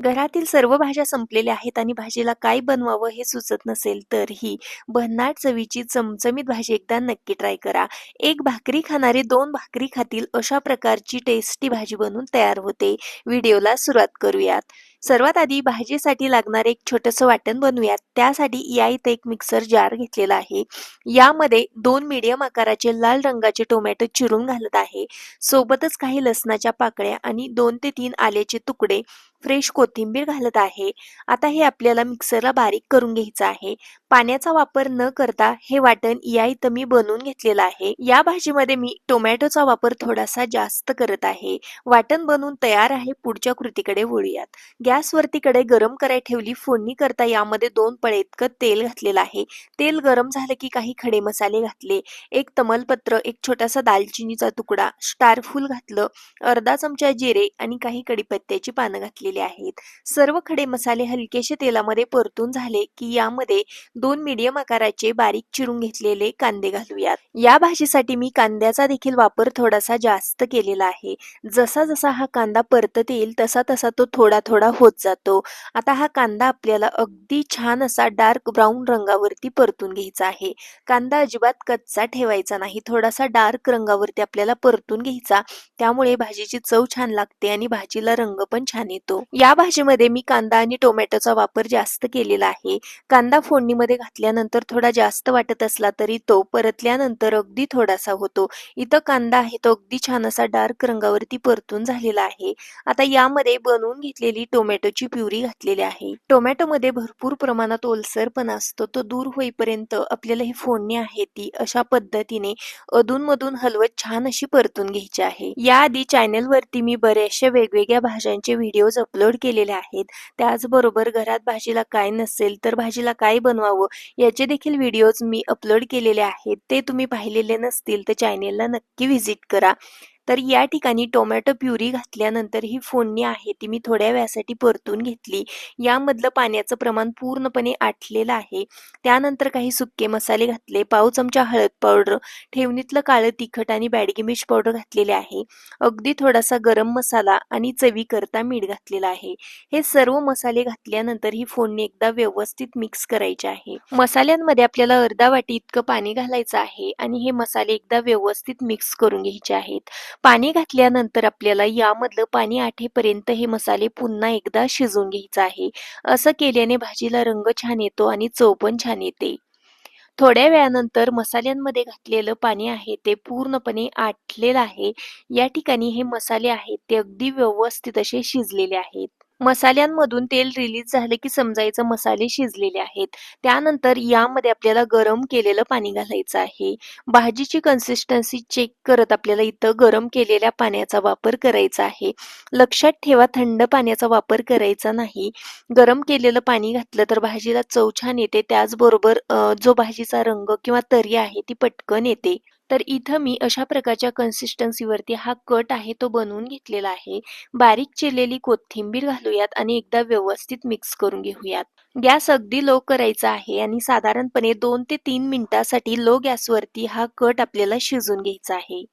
घरातील सर्व भाज्या संपलेल्या आहेत आणि भाजीला काय बनवावं हे सुचत नसेल तर ही भन्नाट चवीची चमचमीत भाजी एकदा नक्की ट्राय करा. एक भाकरी खाणारे दोन भाकरी खातील अशा प्रकारची टेस्टी भाजी बनवून तयार होते. व्हिडिओला सुरुवात करूयात. सर्वात आधी भाजीसाठी लागणारे एक छोटंसं वाटण बनवूयात. त्यासाठी या इथे एक मिक्सर जार घेतलेला आहे. यामध्ये दोन मीडियम आकाराचे लाल रंगाचे टोमॅटो चिरून घालत आहे. सोबतच काही लसणाच्या पाकळ्या आणि दोन ते तीन आल्याचे तुकडे फ्रेश कोथिंबीर घालत आहे. आता हे आपल्याला मिक्सरला बारीक करून घ्यायचं आहे. पाण्याचा वापर न करता हे वाटण या इथं मी बनवून घेतलेलं आहे. या भाजीमध्ये मी टोमॅटोचा वापर थोडासा जास्त करत आहे. वाटण बनवून तयार आहे पुढच्या कृतीकडे वळूयात. गॅसवरती कडे गरम करायला ठेवली फोडणी करता यामध्ये दोन पळे इतकं तेल घातलेलं आहे. तेल गरम झालं की काही खडे मसाले घातले. एक तमलपत्र एक छोटासा दालचिनीचा तुकडा स्टारफूल घातलं अर्धा चमचा जिरे आणि काही कडीपत्त्याची पानं घातलेली आहेत. सर्व खडे मसाले हलकेसे तेलामध्ये परतून झाले की यामध्ये दोन मीडियम आकाराचे बारीक चिरून घेतलेले कांदे घालूयात. या भाजीसाठी मी कांद्याचा देखील वापर थोडासा जास्त केलेला आहे. जसा जसा हा कांदा परतत येईल तसा तसा तो थोडा थोडा होत जातो. आता हा कांदा आपल्याला अगदी छान असा डार्क ब्राऊन रंगावरती परतून घ्यायचा आहे. कांदा अजिबात कच्चा ठेवायचा नाही थोडासा डार्क रंगावरती आपल्याला परतून घ्यायचा. त्यामुळे भाजीची चव छान लागते आणि भाजीला रंग पण छान येतो. या भाजीमध्ये मी कांदा आणि टोमॅटोचा वापर जास्त केलेला आहे. कांदा फोडणीमध्ये घातल्यानंतर थोडा जास्त वाटत असला तरी तो परतल्यानंतर अगदी थोडासा होतो. इथं कांदा आहे तो अगदी छान असा डार्क रंगावरती परतून झालेला आहे. आता यामध्ये बनवून घेतलेली टोमॅटोची प्युरी घातलेली आहे. टोमॅटोमध्ये भरपूर प्रमाणात ओलसरपणा असतो. तो दूर होईपर्यंत आपल्याला ही फोडणी आहे ती अशा पद्धतीने अधूनमधून हलवत छान अशी परतून घ्यायची आहे. याआधी चॅनेलवरती मी बऱ्याचशा वेगवेगळ्या भाज्यांचे व्हिडिओज अपलोड केलेले आहेत. त्याचबरोबर घरात भाजीला काय नसेल तर भाजीला काय बनवावं याचे देखील व्हिडिओज मी अपलोड केलेले आहेत. ते तुम्ही पाहिलेले नसतील तर चॅनेलला नक्की व्हिजिट करा. तर या ठिकाणी टोमॅटो प्युरी घातल्यानंतर ही फोडणी आहे ती मी थोड्या वेळासाठी परतून घेतली. यामधलं पाण्याचं प्रमाण पूर्णपणे आटलेलं आहे. त्यानंतर काही सुके मसाले घातले पाव चमचा हळद पावडर ठेवणीतलं काळं तिखट आणि बॅडगी मिर्च पावडर घातलेले आहे. अगदी थोडासा गरम मसाला आणि चवीकरता मीठ घातलेलं आहे. हे सर्व मसाले घातल्यानंतर ही फोडणी एकदा व्यवस्थित मिक्स करायची आहे. मसाल्यांमध्ये आपल्याला अर्धा वाटी इतकं पाणी घालायचं आहे आणि हे मसाले एकदा व्यवस्थित मिक्स करून घ्यायचे आहेत. पाणी घातल्यानंतर आपल्याला यामधलं पाणी आठेपर्यंत हे मसाले पुन्हा एकदा शिजवून घ्यायचं आहे. असं केल्याने भाजीला रंग छान येतो आणि चव पण छान येते. थोड्या वेळानंतर मसाल्यांमध्ये घातलेलं पाणी आहे ते पूर्णपणे आटलेलं आहे. या ठिकाणी हे मसाले आहेत ते अगदी व्यवस्थित असे शिजलेले आहेत. मसाल्यांमधून तेल रिलीज झाले की समजायचं मसाले शिजलेले आहेत. त्यानंतर यामध्ये आपल्याला गरम केलेलं पाणी घालायचं आहे. भाजीची कन्सिस्टन्सी चेक करत आपल्याला इथं गरम केलेल्या पाण्याचा वापर करायचा आहे. लक्षात ठेवा थंड पाण्याचा वापर करायचा नाही. गरम केलेलं पाणी घातलं तर भाजीला चव छान येते. त्याचबरोबर जो भाजीचा रंग किंवा तरी आहे ती पटकन येते. तर इथं मी अशा प्रकारच्या कन्सिस्टन्सीवरती हा कट आहे तो बनवून घेतलेला आहे. बारीक चिरलेली कोथिंबीर घालूयात आणि एकदा व्यवस्थित मिक्स करून घेऊयात. गॅस अगदी लो करायचा आहे आणि साधारणपणे दोन ते तीन मिनिटासाठी लो गॅसवरती हा कट आपल्याला शिजून घ्यायचा आहे.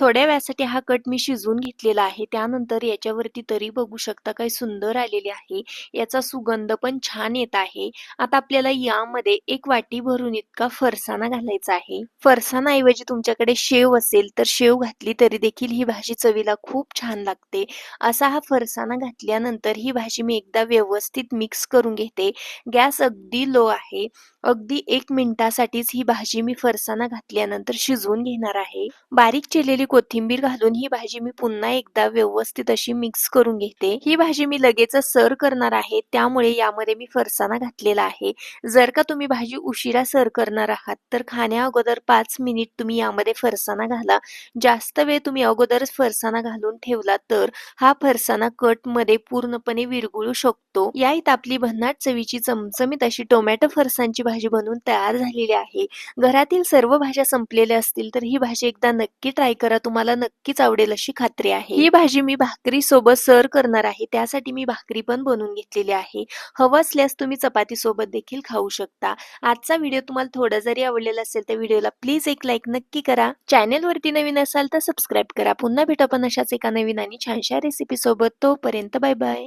थोड्या वेळासाठी हा कट मी शिजवून घेतलेला आहे. त्यानंतर याच्यावरती तरी बघू शकता काही सुंदर आलेली आहे. याचा सुगंध पण छान येत आहे. आता आपल्याला यामध्ये एक वाटी भरून इतका फरसाना घालायचा आहे. फरसाना ऐवजी तुमच्याकडे शेव असेल तर शेव घातली तरी देखील ही भाजी चवीला खूप छान लागते. असा हा फरसाना घातल्यानंतर ही भाजी मी एकदा व्यवस्थित मिक्स करून घेते. गॅस अगदी लो आहे. अगदी एक मिनिटासाठीच ही भाजी मी फरसाना घातल्यानंतर शिजवून घेणार आहे. बारीक चिरलेली कोथिंबीर घालून ही भाजी मी पुन्हा एकदा व्यवस्थित अशी मिक्स करून घेते. ही भाजी मी लगेच सर्व करणार आहे त्यामुळे यामध्ये मी फरसाना घातलेला आहे. जर का तुम्ही भाजी उशिरा सर्व करणार आहात तर खाण्या अगोदर पाच मिनिट तुम्ही यामध्ये फरसाना घाला. जास्त वेळ तुम्ही अगोदरच फरसाणा घालून ठेवला तर हा फरसाना कटमध्ये पूर्णपणे विरगुळू शकतो. या इथं आपली भन्नाट चवीची चमचमीत अशी टोमॅटो फरसांची भाजी बनवून तयार झालेली आहे. घरातील सर्व भाज्या संपलेल्या असतील तर ही भाजी एकदा नक्की ट्राय करा. तुम्हाला नक्कीच आवडेल अशी खात्री आहे. ही भाजी मी भाकरी सोबत सर्व करणार आहे. त्यासाठी मी भाकरी पण बनवून घेतलेली आहे. हवं असल्यास तुम्ही चपाती सोबत देखील खाऊ शकता. आजचा व्हिडिओ तुम्हाला थोडा जरी आवडलेला असेल तर व्हिडिओला प्लीज एक लाईक नक्की करा. चॅनेल वरती नवीन असाल तर सबस्क्राईब करा. पुन्हा भेटू आपण अशाच एका नवीन आणि छानशा रेसिपी सोबत. तोपर्यंत बाय बाय